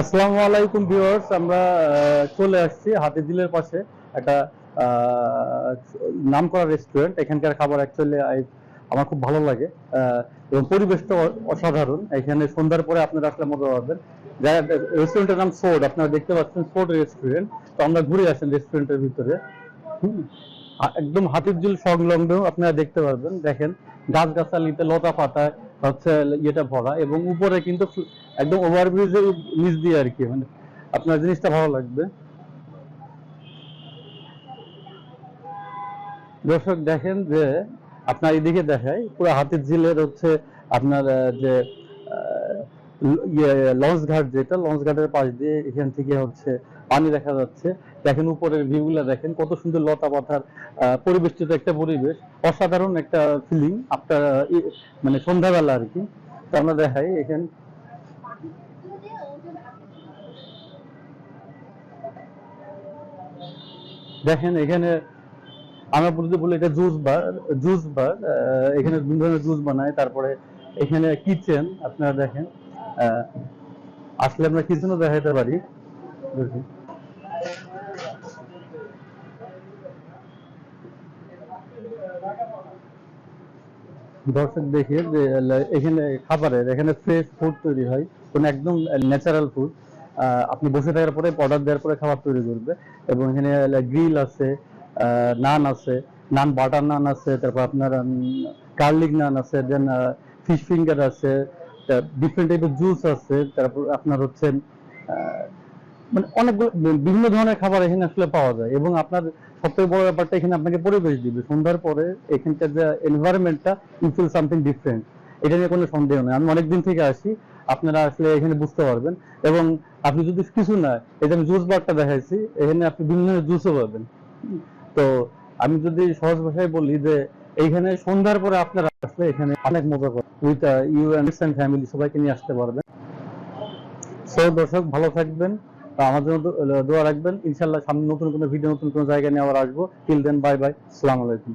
আসসালামু আলাইকুম ভিউয়ার্স, আমরা চলে আসছি হাতিঝিলের পাশে একটা নাম করা রেস্টুরেন্ট এখানকার খাবার অ্যাকচুয়ালি আমার খুব ভালো লাগে এবং পরিবেশটা অসাধারণ। এখানে সন্ধ্যার পরে আপনারা আসলে মজা পাবেন। রেস্টুরেন্টের নাম সোড আপনারা দেখতে পাচ্ছেন সোড রেস্টুরেন্ট তো আমরা ঘুরে আসেন রেস্টুরেন্টের ভিতরে। একদম হাতিঝিল সংলগ্ন, আপনারা দেখতে পারবেন। দেখেন, গাছগাছালিতে লতা পাতায় হচ্ছে ইয়েটা ভরা এবং উপরে কিন্তু একদম ওভারব্রিজের নিচ দিয়ে আর কি মানে আপনার জিনিসটা ভালো লাগবে। দর্শক, দেখেন যে আপনার এদিকে দেখায় পুরো হাতির ঝিলের হচ্ছে আপনার যে ইয়ে লঞ্চ ঘাট যেটা, লঞ্চ ঘাটের পাশ দিয়ে এখান থেকে হচ্ছে পানি দেখা যাচ্ছে। দেখেন উপরের ভিউগুলো দেখেন, কত সুন্দর লতা পাতার পরিবেষ্টিত একটা পরিবেশ। অসাধারণ একটা ফিলিং আপনার মানে সন্ধ্যাবেলা আর কি। আমরা দেখাই এখানে দেখেন, এখানে আমরা বলতে বলি এটা জুস বার জুস বার এখানে বিভিন্ন ধরনের জুস বানায়। তারপরে এখানে কিচেন, আপনারা দেখেন আসলে আমরা কিচেনও দেখাতে পারি। দর্শক দেখে যে, এখানে খাবারের, এখানে ফ্রেশ ফুড তৈরি হয়। কোনো একদম ন্যাচারাল ফুড আপনি বসে থাকার পরে অর্ডার দেওয়ার পরে খাবার তৈরি করবে। এবং এখানে গ্রিল আছে নান আছে নান বাটার নান আছে, তারপর আপনার গার্লিক নান আছে দেন ফিশ ফিঙ্গার আছে ডিফারেন্ট টাইপের জুস আছে, তারপর আপনার হচ্ছে মানে অনেকগুলো, বিভিন্ন ধরনের খাবার এখানে আসলে পাওয়া যায়। এবং আপনার সবথেকে বড় ব্যাপারটা এখানে আপনাকে পরিবেশ দিবে। সন্ধ্যার পরে এখানকার যে এনভায়রনমেন্টটা ইউ ফিল সামথিং ডিফারেন্ট এটা নিয়ে কোনো সন্দেহ নেই। আমি অনেকদিন থেকে আসি আপনারা আসলে এখানে বুঝতে পারবেন। এবং আপনি যদি কিছু না, এই যে আমি জুস বারটা দেখাইছি, এখানে আপনি বিভিন্ন জুসও পাবেন। তো আমি যদি সহজ ভাষায় বলি যে, এইখানে সন্ধ্যার পরে আপনারা আসলে এখানে অনেক মজা করেন। উইথ ইউ অ্যান্ড ফ্যামিলি সবাইকে নিয়ে আসতে পারবেন। সো দর্শক, ভালো থাকবেন। আমার জন্য দোয়া রাখবেন। ইনশাল্লাহ সামনে নতুন কোনো ভিডিও নতুন কোনো জায়গায় নিয়ে আবার আসব। টিল দেন বাই বাই আসসালামু আলাইকুম।